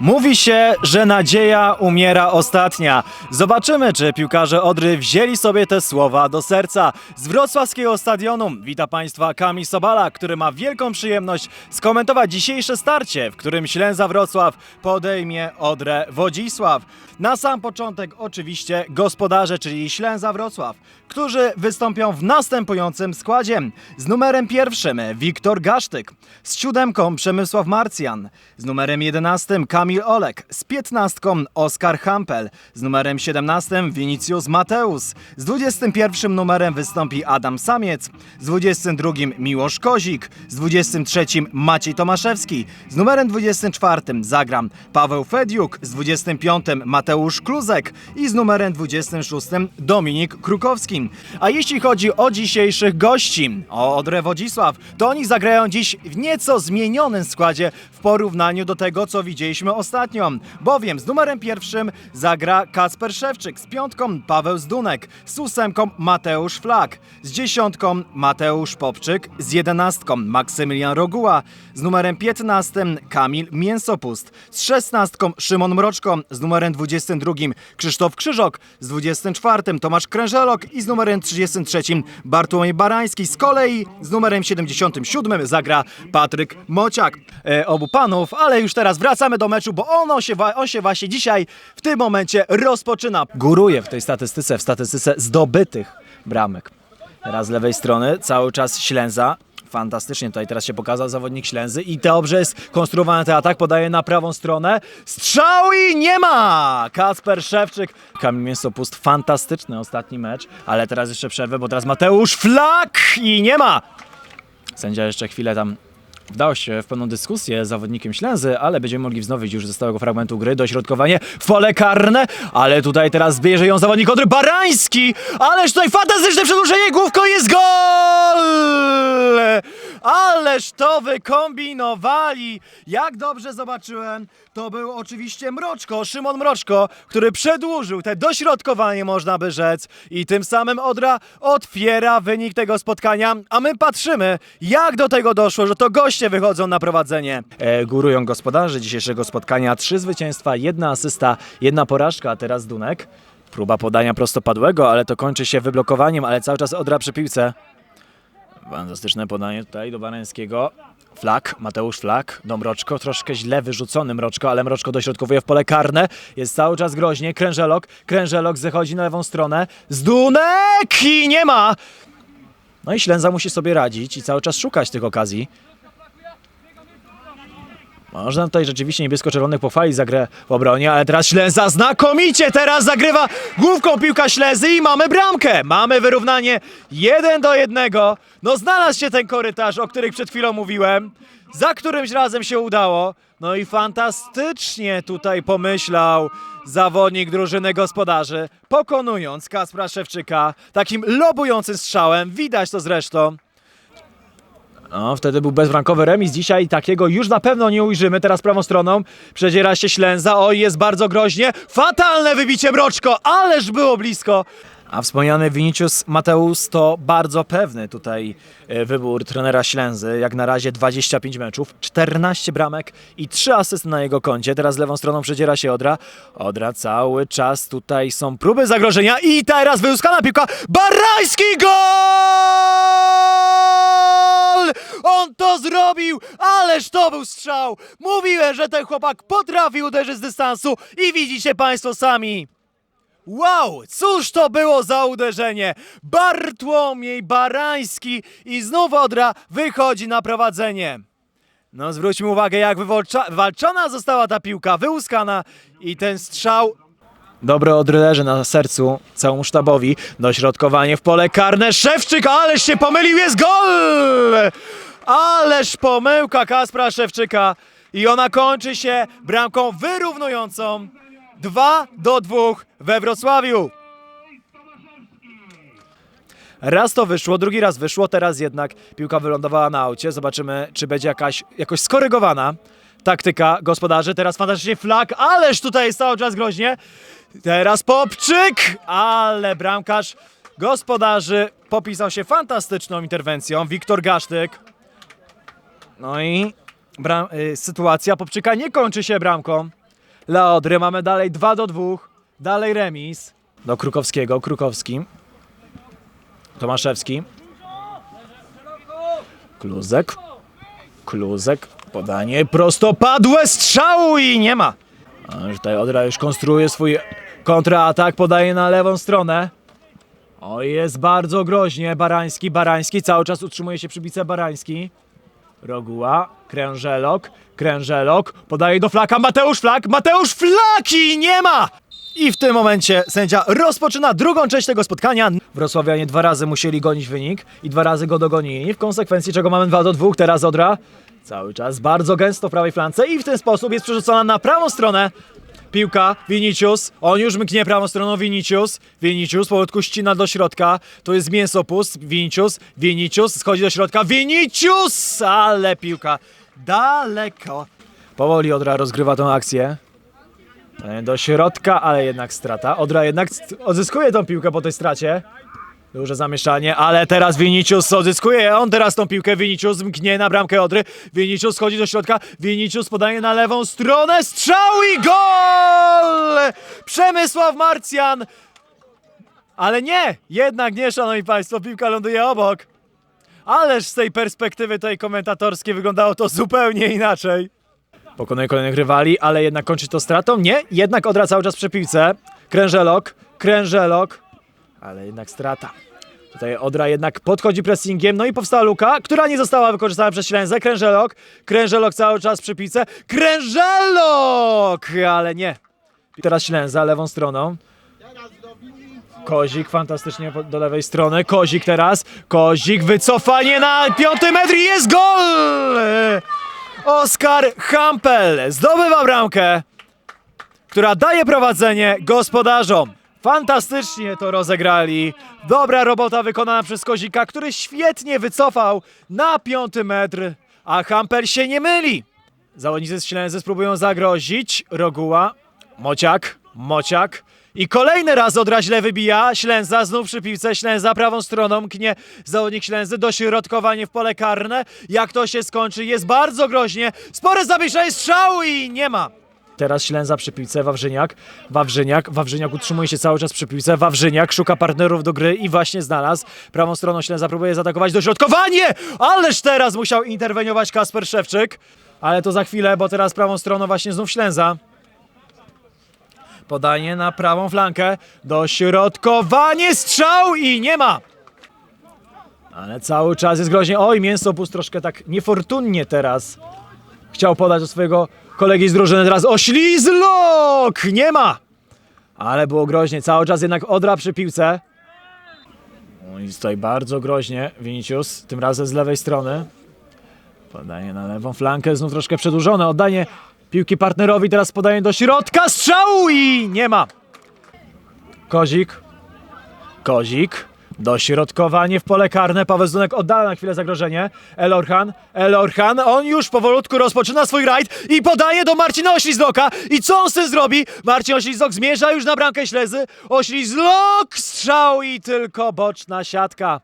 Mówi się, że nadzieja umiera ostatnia. Zobaczymy, czy piłkarze Odry wzięli sobie te słowa do serca. Z wrocławskiego stadionu wita Państwa Kamil Sobala, który ma wielką przyjemność skomentować dzisiejsze starcie, w którym Ślęza Wrocław podejmie Odrę Wodzisław. Na sam początek oczywiście gospodarze, czyli Ślęza Wrocław, którzy wystąpią w następującym składzie. Z numerem pierwszym Wiktor Gasztyk, z siódemką Przemysław Marcjan, z numerem 11 Kamil Olek, z 15 Oskar Hampel, z numerem 17 Vinicius Mateus, z 21 numerem wystąpi Adam Samiec, z 22 Miłosz Kozik, z 23 Maciej Tomaszewski, z numerem 24 zagram Paweł Fediuk, z 25 Mateusz Kluzek i z numerem 26 Dominik Krukowski. A jeśli chodzi o dzisiejszych gości, o Odrę Wodzisław, to oni zagrają dziś w nieco zmienionym składzie w porównaniu do tego, co widzieliśmy ostatnio. Bowiem z numerem pierwszym zagra Kacper Szewczyk, z piątką Paweł Zdunek, z ósemką Mateusz Flak, z dziesiątką Mateusz Popczyk, z jedenastką Maksymilian Roguła, z numerem 15 Kamil Mięsopust, z szesnastką Szymon Mroczko, z numerem 22 Krzysztof Krzyżok, z 24 Tomasz Krężelok i z numerem 33 Bartłomiej Barański. Z kolei z numerem 77 zagra Patryk Mociak. E, obu panów, ale już teraz wracamy do meczu, bo ono się, on się właśnie dzisiaj w tym momencie rozpoczyna. Góruje w tej statystyce, w statystyce zdobytych bramek. Teraz z lewej strony cały czas Ślęza. Fantastycznie tutaj teraz się pokazał zawodnik Ślęzy i dobrze jest konstruowany ten atak, podaje na prawą stronę. Strzał i nie ma! Kasper Szewczyk. Kamil Mięsopust, fantastyczny ostatni mecz, ale teraz jeszcze przerwę, bo teraz Mateusz Flak i nie ma! Sędzia jeszcze chwilę tam wdał się w pewną dyskusję z zawodnikiem Ślęzy, ale będziemy mogli wznowić już ze stałego fragmentu gry dośrodkowanie w pole karne, ale tutaj teraz bierze ją zawodnik Odry Barański, ależ tutaj fantastyczne przedłużenie główką jest gol! Ależ to wykombinowali! Jak dobrze zobaczyłem, to był oczywiście Mroczko, Szymon Mroczko, który przedłużył te dośrodkowanie, można by rzec, i tym samym Odra otwiera wynik tego spotkania, a my patrzymy, jak do tego doszło, że to goście wychodzą na prowadzenie. E, górują gospodarze dzisiejszego spotkania, trzy zwycięstwa, jedna asysta, jedna porażka, a teraz Dunek. Próba podania prostopadłego, ale to kończy się wyblokowaniem, ale cały czas Odra przy piłce. Fantastyczne podanie tutaj do Barańskiego. Flak, Mateusz Flak, do Mroczko, troszkę źle wyrzucony Mroczko, ale Mroczko dośrodkowuje w pole karne. Jest cały czas groźnie, Krężelok, Krężelok zachodzi na lewą stronę. Zdunek i nie ma! No i Ślęza musi sobie radzić i cały czas szukać tych okazji. Można tutaj rzeczywiście niebiesko-czerwonych pochwalić za grę w obronie, ale teraz Ślęza znakomicie teraz zagrywa główką piłka Ślezy i mamy bramkę. Mamy wyrównanie 1 do 1. No znalazł się ten korytarz, o których przed chwilą mówiłem. Za którymś razem się udało. No i fantastycznie tutaj pomyślał zawodnik drużyny gospodarzy, pokonując Kaspra Szewczyka takim lobującym strzałem. Widać to zresztą. No, wtedy był bezbramkowy remis. Dzisiaj takiego już na pewno nie ujrzymy. Teraz prawą stroną przedziera się Ślęza. Oj, jest bardzo groźnie. Fatalne wybicie Mroczko, ależ było blisko. A wspomniany Vinicius Mateusz to bardzo pewny tutaj e, wybór trenera Ślęzy. Jak na razie 25 meczów, 14 bramek i 3 asysty na jego koncie. Teraz lewą stroną przedziera się Odra. Odra cały czas tutaj są próby zagrożenia i teraz wyłuskana piłka. Barański gol! On to zrobił! Ależ to był strzał! Mówiłem, że ten chłopak potrafi uderzyć z dystansu i widzicie Państwo sami. Wow, cóż to było za uderzenie! Bartłomiej Barański i znów Odra wychodzi na prowadzenie. No zwróćmy uwagę, jak wywalcza- walczona została ta piłka, wyłuskana i ten strzał Dobre Odry leży na sercu całemu sztabowi. Dośrodkowanie w pole karne. Szewczyk, ależ się pomylił, jest gol! Ależ pomyłka Kaspra Szewczyka. I ona kończy się bramką wyrównującą 2 do 2 we Wrocławiu. Raz to wyszło, drugi raz wyszło, teraz jednak piłka wylądowała na aucie. Zobaczymy, czy będzie jakaś, jakoś skorygowana taktyka gospodarzy. Teraz fantastycznie flag, ależ tutaj jest cały czas groźnie. Teraz Popczyk, ale bramkarz gospodarzy popisał się fantastyczną interwencją. Wiktor Gasztyk. No i bram, y, sytuacja Popczyka nie kończy się bramką. Dla Odry mamy dalej 2 do 2. Dalej remis. Do Krukowskiego. Krukowski. Tomaszewski. Kluzek. Kluzek. Podanie prostopadłe strzału i nie ma. A tutaj Odra już konstruuje swój kontraatak. Podaje na lewą stronę. O, jest bardzo groźnie. Barański, Barański. Cały czas utrzymuje się przybice Barański. Roguła, Krężelok, Krężelok, podaje do Flaka, Mateusz Flak, Mateusz Flaki nie ma! I w tym momencie sędzia rozpoczyna drugą część tego spotkania. Wrocławianie dwa razy musieli gonić wynik i dwa razy go dogonili, w konsekwencji czego mamy 2 do 2, teraz Odra cały czas bardzo gęsto w prawej flance i w ten sposób jest przerzucona na prawą stronę. Piłka, Vinicius, on już mknie prawą stroną, Vinicius, Vinicius powolutku ścina do środka, to jest mięsopust, Vinicius, Vinicius, schodzi do środka, Vinicius, ale piłka daleko. Powoli Odra rozgrywa tą akcję. E, Do środka, ale jednak strata. Odra jednak odzyskuje tą piłkę po tej stracie. Duże zamieszanie, ale teraz Vinicius odzyskuje on teraz tą piłkę. Vinicius mknie na bramkę Odry. Vinicius schodzi do środka. Vinicius podaje na lewą stronę. Strzał i gol! Przemysław Marcjan. Ale nie, jednak nie, szanowni państwo, piłka ląduje obok. Ależ z tej perspektywy tej komentatorskiej wyglądało to zupełnie inaczej. Pokonuje kolejnych rywali, ale jednak kończy to stratą. Nie, jednak Odra cały czas przy piłce. Krężelok, Krężelok, ale jednak strata. Tutaj Odra jednak podchodzi pressingiem, no i powstała luka, która nie została wykorzystana przez Ślęzę. Krężelok, Krężelok cały czas przy piłce. Krężelok! Ale nie. Teraz Ślęza lewą stroną. Kozik fantastycznie do lewej strony. Kozik teraz. Kozik, wycofanie na piąty metr i jest gol! Oskar Hampel zdobywa bramkę, która daje prowadzenie gospodarzom. Fantastycznie to rozegrali. Dobra robota wykonana przez Kozika, który świetnie wycofał na piąty metr, a Hampel się nie myli. Zawodnicy z Ślęzy spróbują zagrozić. Roguła, Mociak, Mociak. I kolejny raz Odra źle wybija. Ślęza znów przy piłce. Ślęza prawą stroną knie zawodnik Ślęzy. Dośrodkowanie w pole karne. Jak to się skończy? Jest bardzo groźnie. Spore zamieszanie strzału i nie ma. Teraz Ślęza przy piłce, Wawrzyniak, Wawrzyniak, Wawrzyniak utrzymuje się cały czas przy piłce, Wawrzyniak szuka partnerów do gry i właśnie znalazł. Prawą stroną Ślęza próbuje zaatakować dośrodkowanie, ależ teraz musiał interweniować Kasper Szewczyk. Ale to za chwilę, bo teraz prawą stroną właśnie znów Ślęza. Podanie na prawą flankę, dośrodkowanie, strzał i nie ma. Ale cały czas jest groźnie. Oj, mięsopust troszkę tak niefortunnie teraz chciał podać do swojego kolegi z drużyny. Teraz oślizlok! Nie ma! Ale było groźnie. Cały czas jednak Odra przy piłce. No i tutaj bardzo groźnie Vinicius, tym razem z lewej strony. Podanie na lewą flankę, znów troszkę przedłużone. Oddanie piłki partnerowi, teraz podanie do środka, strzału i nie ma. Kozik. Kozik. Dośrodkowanie w pole karne. Paweł Zdunek oddala na chwilę zagrożenie. Elorhan. Elorhan. On już powolutku rozpoczyna swój rajd i podaje do Marcina Oślizloka. I co on z tym zrobi? Marcin Oślizlok zmierza już na bramkę Ślezy. Oślizlok! Strzał i tylko boczna siatka.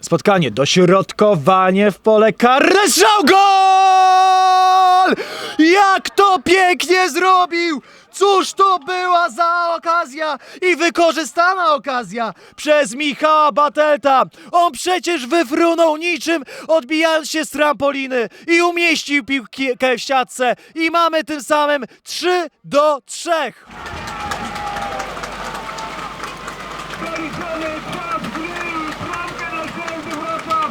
Spotkanie, dośrodkowanie w pole karne, strzał, gol! Jak to pięknie zrobił! Cóż to była za okazja i wykorzystana okazja przez Michała Batelta. On przecież wyfrunął niczym, odbijając się z trampoliny i umieścił piłkę w siatce i mamy tym samym 3 do 3. Zaliczony czas gry! Bramkę na Ślęzy Wrocław!